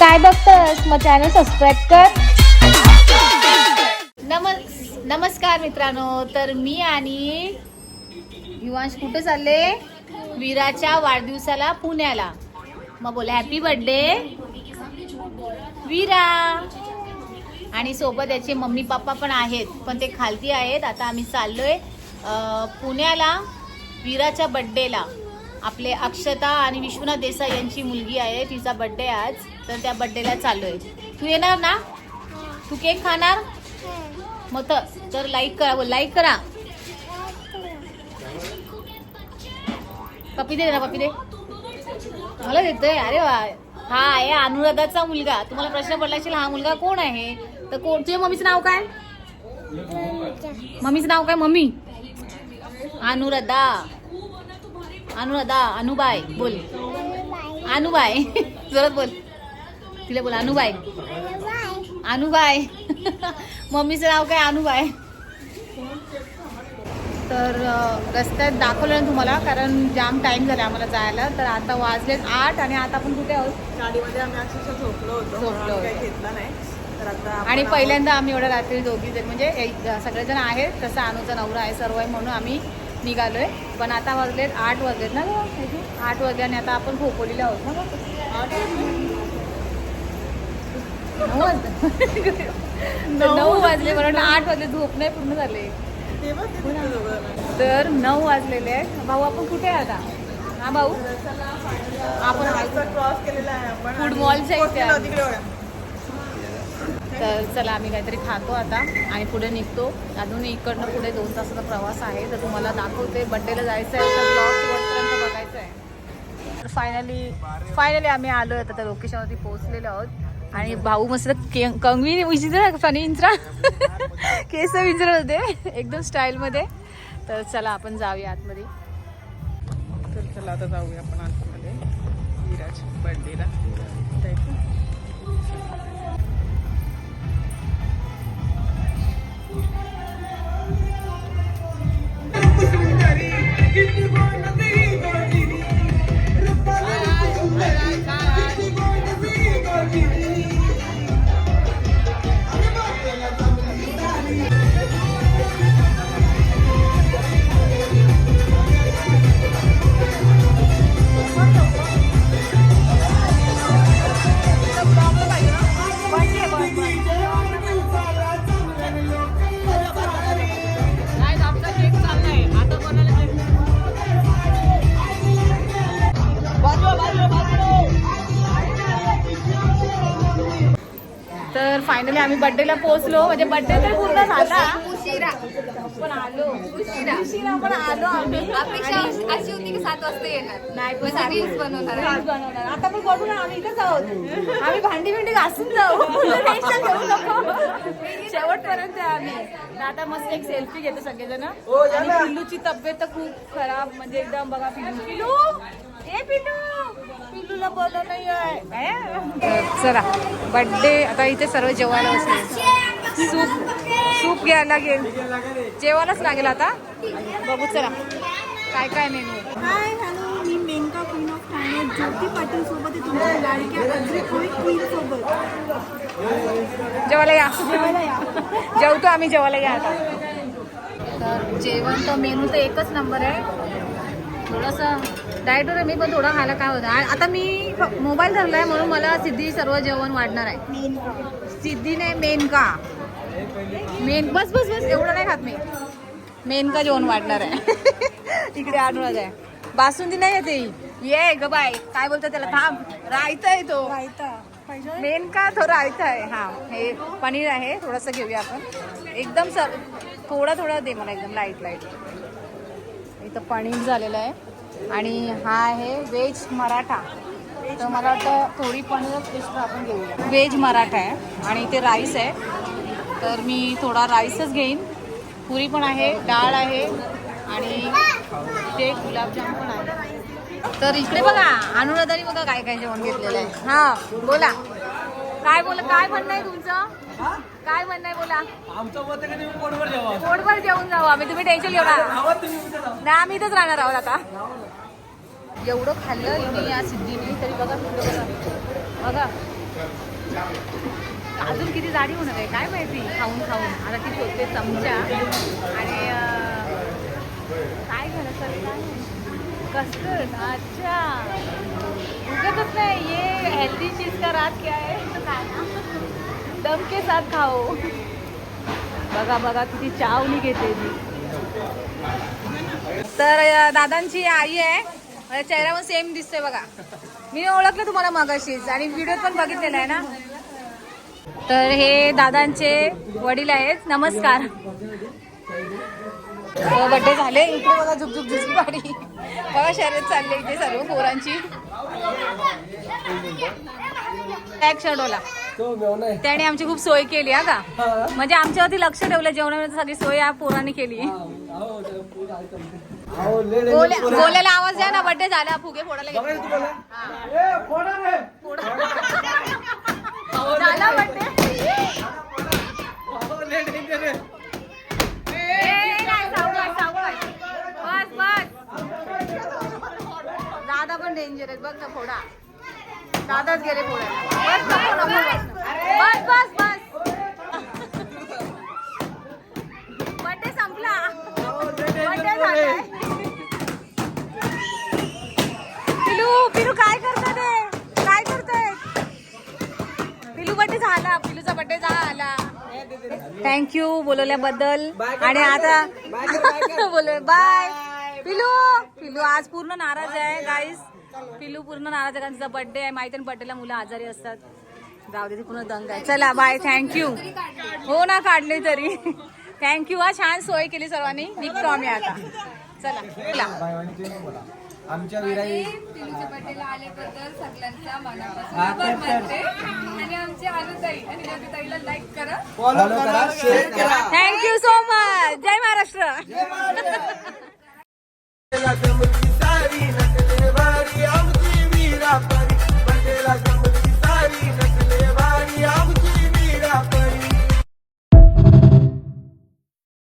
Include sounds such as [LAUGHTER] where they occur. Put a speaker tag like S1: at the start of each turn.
S1: काय बघतस? मग channel subscribe कर. नमस् नमस्कार मित्रांनो तर मी आणि युवांश कुठे चालले? वीराच्या वाढदिवसाला पुण्याला. मग बोला हॅपी बर्थडे वीरा. आणि सोबत याचे मम्मी पप्पा पण आहेत पण ते खालती आहेत. आता आम्ही चाललोय पुण्याला वीराच्या बड्डेला आपले अक्षता आणि विश्वनाथ देसाई यांची मुलगी आहे तिचा बड्डे आज. तर त्या बड्डेला चाललोय. तू येणार ना? तू केक खाणार? मग तर तर लाईक करा लाईक करा. पपी दे ना पपी दे. मला देतोय अरे वा. हा आहे अनुराधाचा मुलगा. तुम्हाला प्रश्न पडला असेल हा मुलगा कोण आहे? तर कोण तुझ्या मम्मीचं नाव काय? मम्मीचं नाव काय मम्मी? अनुराधा. अनुराधा अनुबाई. बोल. अनुबाई. [LAUGHS] जोरात बोल. तिला बोल अनुबाई अनुबाई [LAUGHS] मम्मीचं नाव काय? अनुबाई तर रस्त्यात दाखवलं ना तुम्हाला कारण जाम टाइम झाला आम्हाला जायला. तर आता वाजलेत आठ आणि आता आपण कुठे आहोत?
S2: गाडीमध्ये आम्ही अक्षरशः झोपलो होतो
S1: झोपलो
S2: घेतला नाही. तर आता
S1: आणि पहिल्यांदा आम्ही एवढ्या रात्री दोघी जण म्हणजे एक- सगळेजण आहेत तसं अनुचा नवरा आहे सर्व आहे म्हणून आम्ही निघालोय. पण आता वाजलेत आठ वाजलेत ना? आठ वाजले आणि आता आपण खोपोलीला आहोत ना? नऊ वाजले नऊ वाजले बरोबर आठ वाजले. झोप नाही पूर्ण झाले. तर नऊ वाजलेले आहेत. भाऊ आपण कुठे आहे आता? हा भाऊ? आपण
S2: क्रॉस केलेला आहे आपण
S1: Food
S2: आणि
S1: mall च्या इथे. तर चला आम्ही काहीतरी खातो आता आणि पुढे निघतो. अजून इकडनं पुढे दोन तासाचा प्रवास आहे. तर तुम्हाला दाखवते बड्डेला जायचं आहे तर ब्लॉग बघायचं आहे तर फायनली फायनली आम्ही आलो आहे आता त्या लोकेशनवरती पोहोचलेलो आहोत. आणि भाऊ मस्त कंगवी विचित्र फनी इंचरा केस विंचरत होते एकदम स्टाईलमध्ये तर चला आपण जाऊया आतमध्ये.
S2: तर चला आता जाऊया आपण आतमध्ये. विराच्या बर्थडेला
S1: तर फायनली आम्ही बड्डेला पोहोचलो. म्हणजे बड्डे तर पूर्ण झाला.
S3: उशिरा.
S1: पण आलो.
S3: उशिरा.
S1: उशिरा पण आलो आम्ही.
S3: अपेक्षा अशी अशी होती की सात वाजता येणार.
S1: नाही पण
S3: रील्स बनवणार.
S1: रील्स बनवणार. आता पण बघू ना आम्ही इथंच आहोत. आम्ही भांडी भिंडी घासून जाऊ. टेन्शन घेऊ नको. शेवटपर्यंत आहे आम्ही. आता मस्त एक सेल्फी घेतो सगळेजण. आणि पिल्लूची तब्येत तर खूप खराब. म्हणजे एकदम बघा पिल्लू. पिल्लू? चला बर्थडे आता इथे सर्व जेवायला बसले. सूप सूप घ्यायला लागेल. जेवायलाच लागेल आता. बघू चला. काय काय मेनू
S4: हाय हॅलो मी मेनका क्वीन ऑफ ठाणे ज्योती पाटील सोबत आहे तुमच्या लाडक्या अजय क्वीन सोबत.
S1: जेवायला या.
S4: जेवायला या.
S1: जेवतो आम्ही जेवायला या आता. तर जेवण तर मेनू तर एकच नंबर आहे. थोडंसं डाएटवर आहे मी पण थोडा खायला काय होतं आता मी मोबाईल धरलाय म्हणून मला सिद्धी सर्व जेवण वाढणार आहे.
S4: मेनका
S1: सिद्धीने मेनका मेन बस बस बस एवढं नाही खात मी. मेनका जेवण वाढणार आहे? [LAUGHS] इकडे अनुराध आहे बासुंदी नाही येते ये ग बाय काय बोलतो त्याला थांब. रायता आहे तो.
S4: रायता? पाहिजे
S1: मेन का? थोडं आयतं आहे. हा हे पनीर आहे थोडंसं घेऊया आपण. एकदम सर थोडा थोडा दे मला एकदम लाइट लाइट इथं पनीर झालेलं आहे. आणि हा आहे व्हेज मराठा. तर मला वाटतं थोडी पनीर क्रिस्प आपण घेऊया. व्हेज मराठा आहे आणि इथे राईस आहे. तर मी थोडा राईसच घेईन. पुरी पण आहे डाळ आहे आणि ते गुलाबजाम पण आहे. तर इकडे बघा अनुराधानी बघा काय काय जेवण घेतलेलं आहे. हा बोला. काय बोला काय म्हणणं आहे तुमचं? काय म्हणणं आहे बोला.
S5: आमचं मत आहे का तुम्ही पोटभर जेवा.
S1: पोटभर जेवून जाऊ आम्ही तुम्ही टेन्शन घेऊ नका.
S5: आवाज तुम्ही उद्या जावा.
S1: नाही आम्ही इथंच राहणार आहोत आता. एवढं खाल्लं इथे या सिद्धीने तरी बघा बघा बघा. अजून किती जाडी होणार आहे काय माहिती? खाऊन खाऊन. आता ती शोधते चमचा. आणि अं, काय झालं सर? काय? कस्टर्ड. अच्छा. उगतच नाही ये हेल्दी चीज का रात क्या है? दम के साथ खाओ. बघा बघा किती चावली घेते ती. तर दादांची आई आहे. माझ्या चेहऱ्यावर सेम दिसतोय बघा. मी ओळखलं तुम्हाला मगाशीच आणि व्हिडिओ पण बघितलेला आहे ना? तर हे दादांचे वडील आहेत. नमस्कार. बड्डे झाले. इकडे बघा झुकझुक झुकझुक पाडी बघा शर्यत चालली इथे सर्व पोरांची.
S5: आहे
S1: त्याने आमची खूप सोय केली हा का? म्हणजे आमच्यावरती लक्ष ठेवलं जेवणामध्ये सगळी सोय या पोरांनी केली. गोल्याला आवाज द्या ना बड्डे झाला फुगे फोडायला गेले. झाला बड्डे डेंजर आहेत. बघ ना फोडा. दादाच गेले फोडायला. बस नको, नको, बस. बस बस बड्डे संपला. बड्डे झालाय. पिलू पिलू काय करत ते? काय करतोय? पिलू बड्डे झाला. पिलूचा बड्डे झाला. थँक्यू बोलवल्याबद्दल. आणि आता [LAUGHS] बोल बाय पिलू पिलू आज पूर्ण नाराज आहे गाईस पिलू पूर्ण नाराज आहे कारण तिचा बर्थडे आहे. माहिती बर्थडेला मुलं आजारी असतात. जाऊ दे पूर्ण दंग आहे. चला बाय थँक्यू हो ना काढले तरी. थँक्यू हा छान सोय केली सर्वांनी. निघतो आम्ही आता. चला चला
S5: आमच्या विराई
S3: पिलूच्या बर्थडेला आल्याबद्दल सगळ्यांचा मनापासून आभार मानते आणि आमच्या अनुताई आणि नंदिताईला लाईक करा.
S5: फॉलो करा शेअर करा
S1: थँक्यू सो मच जय महाराष्ट्र. [LAUGHS]